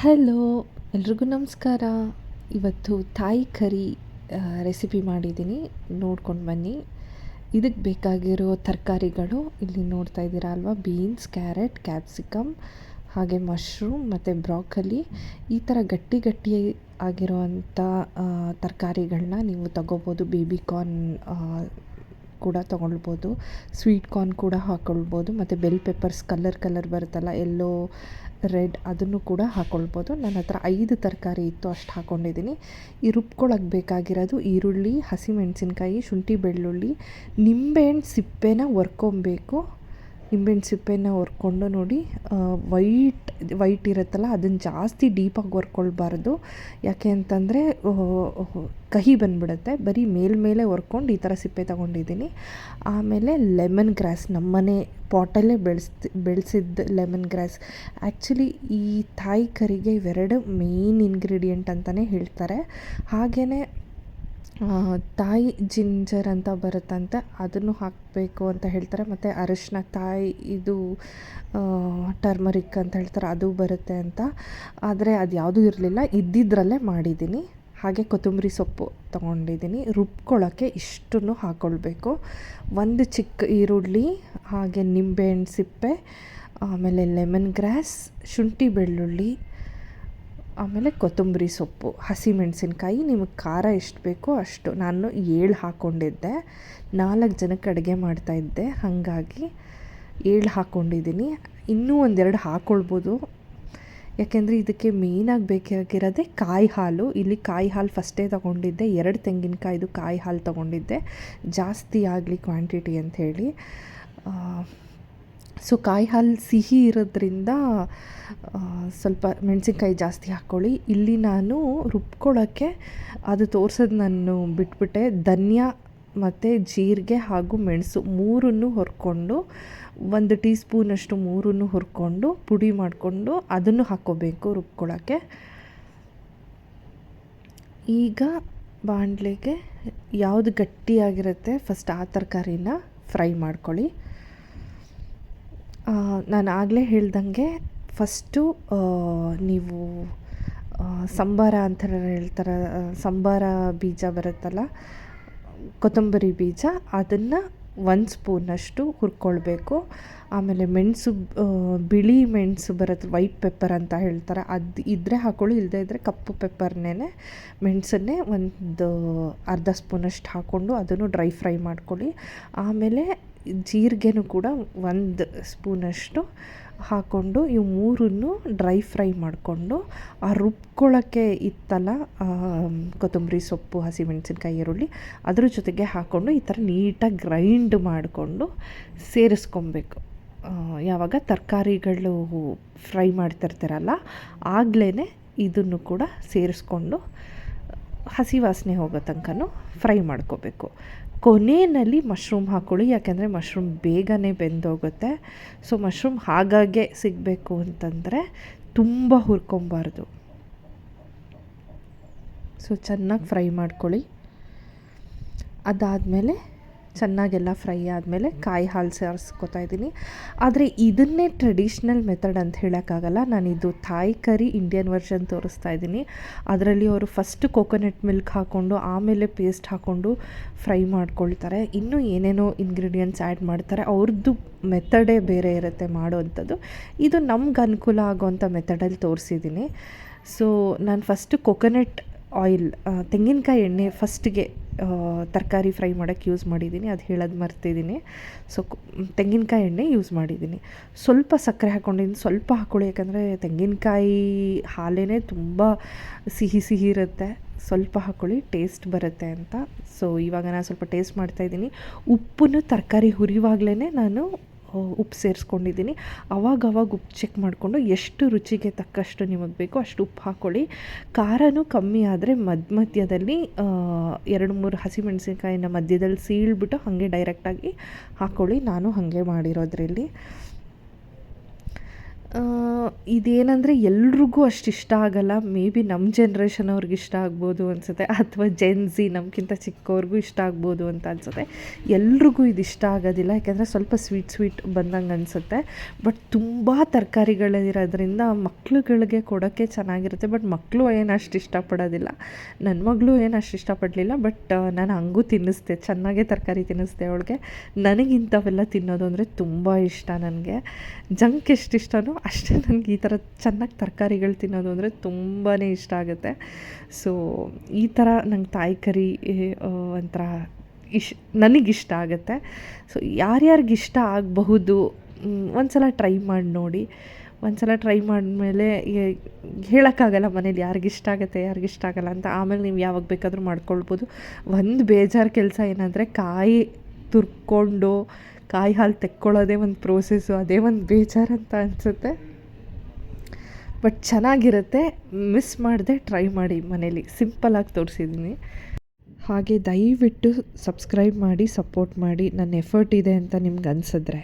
Hello, ಎಲ್ರಿಗೂ ನಮಸ್ಕಾರ. ಇವತ್ತು ತಾಯಿ ಕರಿ ರೆಸಿಪಿ ಮಾಡಿದ್ದೀನಿ. ನೋಡ್ಕೊಂಡು ಬನ್ನಿ. ಇದಕ್ಕೆ ಬೇಕಾಗಿರೋ ತರಕಾರಿಗಳು ಇಲ್ಲಿ ನೋಡ್ತಾ ಇದ್ದೀರಾ ಅಲ್ವಾ? ಬೀನ್ಸ್, ಕ್ಯಾರೆಟ್, ಕ್ಯಾಪ್ಸಿಕಮ್, ಹಾಗೆ ಮಶ್ರೂಮ್ ಮತ್ತು ಬ್ರಾಕಲಿ. ಈ ಥರ ಗಟ್ಟಿ ಗಟ್ಟಿ ಆಗಿರೋವಂಥ ತರಕಾರಿಗಳನ್ನ ನೀವು ತಗೋಬೋದು. ಬೇಬಿ ಕಾರ್ನ್ ಕೂಡ ತೊಗೊಳ್ಬೋದು. ಸ್ವೀಟ್ ಕಾರ್ನ್ ಕೂಡ ಹಾಕ್ಕೊಳ್ಬೋದು ಮತ್ತು ಬೆಲ್ ಪೆಪ್ಪರ್ಸ್ ಕಲರ್ ಕಲರ್ ಬರುತ್ತಲ್ಲ ಎಲ್ಲೋ ರೆಡ್ ಅದನ್ನು ಕೂಡ ಹಾಕ್ಕೊಳ್ಬೋದು ನನ್ನ ಹತ್ರ ಐದು ತರಕಾರಿ ಇತ್ತು, ಅಷ್ಟು ಹಾಕ್ಕೊಂಡಿದ್ದೀನಿ ಈ ರುಬ್ಕೊಳಕ್ಕೆ ಬೇಕಾಗಿರೋದು ಈರುಳ್ಳಿ ಹಸಿಮೆಣಸಿನ್ಕಾಯಿ ಶುಂಠಿ ಬೆಳ್ಳುಳ್ಳಿ, ನಿಂಬೆಹಣ್ಣು ಸಿಪ್ಪೆನ ಒರ್ಕೊಬೇಕು. ನಿಂಬೆಹಣ್ಣು ಸಿಪ್ಪೆನ ಹೊರ್ಕೊಂಡು ನೋಡಿ ವೈಟ್ ವೈಟ್ ಇರುತ್ತಲ್ಲ ಅದನ್ನು ಜಾಸ್ತಿ ಡೀಪಾಗಿ ಹೊರ್ಕೊಳ್ಬಾರ್ದು ಯಾಕೆ ಅಂತಂದರೆ ಕಹಿ ಬಂದ್ಬಿಡುತ್ತೆ. ಬರೀ ಮೇಲ್ಮೇಲೆ ಹೊರ್ಕೊಂಡು ಈ ಥರ ಸಿಪ್ಪೆ ತೊಗೊಂಡಿದ್ದೀನಿ. ಆಮೇಲೆ ಲೆಮನ್ ಗ್ರಾಸ್, ನಮ್ಮನೆ ಪಾಟಲ್ಲೇ ಬೆಳೆಸ್ತಿ, ಬೆಳೆಸಿದ್ದ ಲೆಮನ್ ಗ್ರಾಸ್. ಆ್ಯಕ್ಚುಲಿ ಈ ತಾಯಿ ಕರಿಗೆ ಇವೆರಡು ಮೇಯ್ನ್ ಇಂಗ್ರೀಡಿಯೆಂಟ್ ಅಂತಲೇ ಹೇಳ್ತಾರೆ. ಹಾಗೆಯೇ ತಾಯಿ ಜಿಂಜರ್ ಅಂತ ಬರುತ್ತಂತೆ, ಅದನ್ನು ಹಾಕಬೇಕು ಅಂತ ಹೇಳ್ತಾರೆ. ಮತ್ತು ಅರಿಶಿನ ತಾಯಿ, ಇದು ಟರ್ಮರಿಕ್ ಅಂತ ಹೇಳ್ತಾರೆ, ಅದು ಬರುತ್ತೆ ಅಂತ. ಆದರೆ ಅದು ಯಾವುದೂ ಇರಲಿಲ್ಲ. ಇದ್ದಿದ್ರಲ್ಲೇ ಮಾಡಿದ್ದೀನಿ. ಹಾಗೆ ಕೊತ್ತಂಬರಿ ಸೊಪ್ಪು ತೊಗೊಂಡಿದ್ದೀನಿ. ರುಬ್ಕೊಳ್ಳೋಕ್ಕೆ ಇಷ್ಟನ್ನು ಹಾಕ್ಕೊಳ್ಬೇಕು ಒಂದು ಚಿಕ್ಕ ಈರುಳ್ಳಿ, ಹಾಗೆ ನಿಂಬೆಹಣ್ಣು ಸಿಪ್ಪೆ, ಆಮೇಲೆ ಲೆಮನ್ ಗ್ರಾಸ್, ಶುಂಠಿ ಬೆಳ್ಳುಳ್ಳಿ ಆಮೇಲೆ ಕೊತ್ತಂಬರಿ ಸೊಪ್ಪು. ಹಸಿಮೆಣಸಿನ್ಕಾಯಿ ನಿಮಗೆ ಖಾರ ಎಷ್ಟು ಬೇಕೋ ಅಷ್ಟು. ನಾನು ಏಳು ಹಾಕ್ಕೊಂಡಿದ್ದೆ ನಾಲ್ಕು ಜನಕ್ಕೆ ಅಡುಗೆ ಮಾಡ್ತಾಯಿದ್ದೆ ಹಾಗಾಗಿ ಏಳು ಹಾಕ್ಕೊಂಡಿದ್ದೀನಿ ಇನ್ನೂ ಒಂದೆರಡು ಹಾಕ್ಕೊಳ್ಬೋದು ಯಾಕೆಂದರೆ ಇದಕ್ಕೆ ಮೇಯ್ನಾಗಿ ಬೇಕಾಗಿರೋದೇ ಕಾಯಿ ಹಾಲು. ಇಲ್ಲಿ ಕಾಯಿ ಹಾಲು ಫಸ್ಟೇ ತೊಗೊಂಡಿದ್ದೆ. ಎರಡು ತೆಂಗಿನಕಾಯ್ದು ಕಾಯಿ ಹಾಲು ತೊಗೊಂಡಿದ್ದೆ. ಜಾಸ್ತಿ ಆಗಲಿ ಕ್ವಾಂಟಿಟಿ ಅಂಥೇಳಿ ಸೊ ಕಾಯಿ ಹಾಲು ಸಿಹಿ ಇರೋದ್ರಿಂದ ಸ್ವಲ್ಪ ಮೆಣಸಿನ್ಕಾಯಿ ಜಾಸ್ತಿ ಹಾಕ್ಕೊಳ್ಳಿ. ಇಲ್ಲಿ ನಾನು ರುಬ್ಕೊಳ್ಳೋಕ್ಕೆ ಅದು ತೋರ್ಸೋದು ನಾನು ಬಿಟ್ಬಿಟ್ಟೆ. ಧನ್ಯ ಮತ್ತು ಜೀರಿಗೆ ಹಾಗೂ ಮೆಣಸು ಮೂರನ್ನು ಹುರ್ಕೊಂಡು, ಒಂದು ಟೀ ಸ್ಪೂನಷ್ಟು ಮೂರನ್ನು ಹುರ್ಕೊಂಡು ಪುಡಿ ಮಾಡಿಕೊಂಡು ಅದನ್ನು ಹಾಕ್ಕೋಬೇಕು ರುಬ್ಕೊಳ್ಳೋಕ್ಕೆ. ಈಗ ಬಾಣಲೆಗೆ ಯಾವುದು ಗಟ್ಟಿಯಾಗಿರುತ್ತೆ ಫಸ್ಟ್ ಆ ತರಕಾರಿನ ಫ್ರೈ ಮಾಡ್ಕೊಳ್ಳಿ. ನಾನು ಆಗಲೇ ಹೇಳ್ದಂಗೆ ಫಸ್ಟು ನೀವು ಸಂಬಾರ ಅಂತ ಹೇಳ್ತಾರೆ ಸಂಬಾರ ಬೀಜ ಬರುತ್ತಲ್ಲ, ಕೊತ್ತಂಬರಿ ಬೀಜ, ಅದನ್ನು ಒಂದು ಸ್ಪೂನಷ್ಟು ಹುರ್ಕೊಳ್ಬೇಕು. ಆಮೇಲೆ ಮೆಣಸು ಬಿಳಿ ಮೆಣಸು ಬರುತ್ತೆ ವೈಟ್ ಪೆಪ್ಪರ್ ಅಂತ ಹೇಳ್ತಾರೆ, ಅದು ಇದ್ದರೆ ಹಾಕ್ಕೊಳ್ಳಿ ಇಲ್ಲದೇ ಇದ್ದರೆ ಕಪ್ಪು ಪೆಪ್ಪರ್ನೇ ಮೆಣಸನ್ನೇ ಒಂದು ಅರ್ಧ ಸ್ಪೂನಷ್ಟು ಹಾಕ್ಕೊಂಡು ಅದನ್ನು ಡ್ರೈ ಫ್ರೈ ಮಾಡ್ಕೊಳ್ಳಿ. ಆಮೇಲೆ ಜೀರಿಗೆನೂ ಕೂಡ ಒಂದು ಸ್ಪೂನಷ್ಟು ಹಾಕ್ಕೊಂಡು ಇವು ಮೂರನ್ನು ಡ್ರೈ ಫ್ರೈ ಮಾಡಿಕೊಂಡು ಆ ರುಬ್ಕೊಳ್ಳೋಕ್ಕೆ ಇತ್ತಲ್ಲ ಕೊತ್ತಂಬರಿ ಸೊಪ್ಪು, ಹಸಿಮೆಣಸಿನ್ಕಾಯಿ, ಈರುಳ್ಳಿ, ಅದ್ರ ಜೊತೆಗೆ ಹಾಕ್ಕೊಂಡು ಈ ಥರ ನೀಟಾಗಿ ಗ್ರೈಂಡ್ ಮಾಡಿಕೊಂಡು ಸೇರಿಸ್ಕೊಬೇಕು. ಯಾವಾಗ ತರಕಾರಿಗಳು ಫ್ರೈ ಮಾಡ್ತಿರ್ತಾರಲ್ಲ ಆಗಲೇ ಇದನ್ನು ಕೂಡ ಸೇರಿಸ್ಕೊಂಡು ಹಸಿ ವಾಸನೆ ಹೋಗೋ ತನಕನೂ ಫ್ರೈ ಮಾಡ್ಕೋಬೇಕು. ಕೊನೆಯಲ್ಲಿ ಮಶ್ರೂಮ್ ಹಾಕ್ಕೊಳ್ಳಿ ಯಾಕೆಂದರೆ ಮಶ್ರೂಮ್ ಬೇಗನೆ ಬೆಂದೋಗುತ್ತೆ. ಸೊ, ಮಶ್ರೂಮ್ ಹಾಗಾಗೆ ಸಿಗಬೇಕು ಅಂತಂದರೆ ತುಂಬ ಹುರ್ಕೊಬಾರ್ದು. ಸೊ, ಚೆನ್ನಾಗಿ ಫ್ರೈ ಮಾಡ್ಕೊಳ್ಳಿ. ಅದಾದಮೇಲೆ ಚೆನ್ನಾಗೆಲ್ಲ ಫ್ರೈ ಆದಮೇಲೆ ಕಾಯಿ ಹಾಲು ಸೇರಿಸ್ಕೊತಾ ಇದ್ದೀನಿ. ಆದರೆ ಇದನ್ನೇ ಟ್ರೆಡಿಷ್ನಲ್ ಮೆಥಡ್ ಅಂತ ಹೇಳೋಕ್ಕಾಗಲ್ಲ. ನಾನು ಇದು ಥಾಯ್ ಕರಿ ಇಂಡಿಯನ್ ವರ್ಷನ್ ತೋರಿಸ್ತಾ ಇದ್ದೀನಿ. ಅದರಲ್ಲಿ ಅವರು ಫಸ್ಟ್ ಕೋಕೋನಟ್ ಮಿಲ್ಕ್ ಹಾಕ್ಕೊಂಡು ಆಮೇಲೆ ಪೇಸ್ಟ್ ಹಾಕ್ಕೊಂಡು ಫ್ರೈ ಮಾಡ್ಕೊಳ್ತಾರೆ. ಇನ್ನೂ ಏನೇನೋ ಇಂಗ್ರೀಡಿಯೆಂಟ್ಸ್ ಆ್ಯಡ್ ಮಾಡ್ತಾರೆ. ಅವ್ರದ್ದು ಮೆಥಡೇ ಬೇರೆ ಇರುತ್ತೆ ಮಾಡೋವಂಥದ್ದು ಇದು ನಮ್ಗೆ ಅನುಕೂಲ ಆಗೋವಂಥ ಮೆಥಡಲ್ಲಿ ತೋರಿಸಿದ್ದೀನಿ. ಸೊ ನಾನು ಫಸ್ಟು ಕೊಕೊನಟ್ ಆಯಿಲ್ ತೆಂಗಿನಕಾಯಿ ಎಣ್ಣೆ ಫಸ್ಟಿಗೆ ತರಕಾರಿ ಫ್ರೈ ಮಾಡೋಕ್ಕೆ ಯೂಸ್ ಮಾಡಿದ್ದೀನಿ ಅದು ಹೇಳೋದು ಮರ್ತಿದ್ದೀನಿ ಸೊ ತೆಂಗಿನಕಾಯಿ ಎಣ್ಣೆ ಯೂಸ್ ಮಾಡಿದ್ದೀನಿ ಸ್ವಲ್ಪ ಸಕ್ಕರೆ ಹಾಕ್ಕೊಂಡಿದ್ದೀನಿ ಸ್ವಲ್ಪ ಹಾಕ್ಕೊಳ್ಳಿ ಯಾಕಂದರೆ ತೆಂಗಿನಕಾಯಿ ಹಾಲೇ ತುಂಬ ಸಿಹಿ ಸಿಹಿ ಇರುತ್ತೆ. ಸ್ವಲ್ಪ ಹಾಕ್ಕೊಳ್ಳಿ ಟೇಸ್ಟ್ ಬರುತ್ತೆ ಅಂತ. ಸೊ ಇವಾಗ ನಾನು ಸ್ವಲ್ಪ ಟೇಸ್ಟ್ ಮಾಡ್ತಾಯಿದ್ದೀನಿ ಉಪ್ಪನ್ನು ತರಕಾರಿ ಹುರಿವಾಗಲೇ ನಾನು ಉಪ್ಪು ಸೇರಿಸ್ಕೊಂಡಿದ್ದೀನಿ. ಅವಾಗ ಅವಾಗ ಉಪ್ಪು ಚೆಕ್ ಮಾಡಿಕೊಂಡು ಎಷ್ಟು ರುಚಿಗೆ ತಕ್ಕಷ್ಟು ನಿಮಗೆ ಬೇಕೋ ಅಷ್ಟು ಉಪ್ಪು ಹಾಕ್ಕೊಳ್ಳಿ ಖಾರನೂ ಕಮ್ಮಿ ಆದರೆ ಮಧ್ಯ ಮಧ್ಯದಲ್ಲಿ ಎರಡು ಮೂರು ಹಸಿಮೆಣಸಿನ್ಕಾಯಿನ ಮಧ್ಯದಲ್ಲಿ ಸೀಳ್ಬಿಟ್ಟು ಹಾಗೆ ಡೈರೆಕ್ಟಾಗಿ ಹಾಕ್ಕೊಳ್ಳಿ ನಾನು ಹಾಗೆ ಮಾಡಿರೋದ್ರಲ್ಲಿ. ಇದೇನಂದರೆ ಎಲ್ರಿಗೂ ಅಷ್ಟು ಇಷ್ಟ ಆಗಲ್ಲ. ಮೇ ಬಿ ನಮ್ಮ ಜನ್ರೇಷನ್ ಅವ್ರಿಗೆ ಇಷ್ಟ ಆಗ್ಬೋದು ಅನಿಸುತ್ತೆ. ಅಥವಾ ಜೆನ್ಸಿ ನಮಗಿಂತ ಚಿಕ್ಕವ್ರಿಗೂ ಇಷ್ಟ ಆಗ್ಬೋದು ಅಂತ ಅನಿಸುತ್ತೆ. ಎಲ್ರಿಗೂ ಇದು ಇಷ್ಟ ಆಗೋದಿಲ್ಲ. ಯಾಕೆಂದರೆ ಸ್ವಲ್ಪ ಸ್ವೀಟ್ ಸ್ವೀಟ್ ಬಂದಂಗೆ ಅನಿಸುತ್ತೆ. ಬಟ್ ತುಂಬ ತರಕಾರಿಗಳಿರೋದ್ರಿಂದ ಮಕ್ಳುಗಳಿಗೆ ಕೊಡೋಕ್ಕೆ ಚೆನ್ನಾಗಿರುತ್ತೆ. ಬಟ್ ಮಕ್ಕಳು ಏನು ಅಷ್ಟು ಇಷ್ಟಪಡೋದಿಲ್ಲ. ನನ್ನ ಮಗಳು ಏನು ಅಷ್ಟು ಇಷ್ಟಪಡಲಿಲ್ಲ. ಬಟ್ ನಾನು ಹಂಗೂ ತಿನ್ನಿಸ್ದೆ. ಚೆನ್ನಾಗೇ ತರಕಾರಿ ತಿನ್ನಿಸ್ದೆ ಅವಳಿಗೆ. ನನಗಿಂಥವೆಲ್ಲ ತಿನ್ನೋದು ಅಂದರೆ ತುಂಬ ಇಷ್ಟ ನನಗೆ. ಜಂಕ್ ಎಷ್ಟು ಇಷ್ಟನೋ ಅಷ್ಟೇ ನನಗೆ ಈ ಥರ ಚೆನ್ನಾಗಿ ತರಕಾರಿಗಳು ತಿನ್ನೋದು ಅಂದರೆ ತುಂಬಾ ಇಷ್ಟ ಆಗುತ್ತೆ. ಸೊ ಈ ಥರ ನಂಗೆ ತಾಯಿ ಕರಿ ಒಂಥರ ಇಶ್, ನನಗಿಷ್ಟ ಆಗುತ್ತೆ. ಸೊ ಯಾರ್ಯಾರಿಗಿಷ್ಟ ಆಗಬಹುದು ಒಂದು ಸಲ ಟ್ರೈ ಮಾಡಿ ನೋಡಿ. ಒಂದು ಸಲ ಟ್ರೈ ಮಾಡಿದ್ಮೇಲೆ ಹೇಳೋಕ್ಕಾಗಲ್ಲ ಮನೇಲಿ ಯಾರಿಗಿಷ್ಟ ಆಗುತ್ತೆ ಯಾರಿಗಿಷ್ಟ ಆಗಲ್ಲ ಅಂತ. ಆಮೇಲೆ ನೀವು ಯಾವಾಗ ಬೇಕಾದರೂ ಮಾಡ್ಕೊಳ್ಬೋದು. ಒಂದು ಬೇಜಾರು ಕೆಲಸ ಏನಂದರೆ ಕಾಯಿ ತುರ್ಕೊಂಡು ಕಾಯಿ ಹಾಲು ತೆಕ್ಕೊಳ್ಳೋದೇ ಒಂದು ಪ್ರೋಸೆಸ್ಸು ಅದೇ ಒಂದು ಬೇಜಾರು ಅಂತ ಅನಿಸುತ್ತೆ. ಬಟ್ ಚೆನ್ನಾಗಿರುತ್ತೆ. ಮಿಸ್ ಮಾಡದೆ ಟ್ರೈ ಮಾಡಿ ಮನೇಲಿ. ಸಿಂಪಲಾಗಿ ತೋರಿಸಿದ್ದೀನಿ ಹಾಗೆ ದಯವಿಟ್ಟು ಸಬ್ಸ್ಕ್ರೈಬ್ ಮಾಡಿ ಸಪೋರ್ಟ್ ಮಾಡಿ. ನನ್ನ ಎಫರ್ಟ್ ಇದೆ ಅಂತ ನಿಮ್ಗೆ ಅನಿಸಿದ್ರೆ.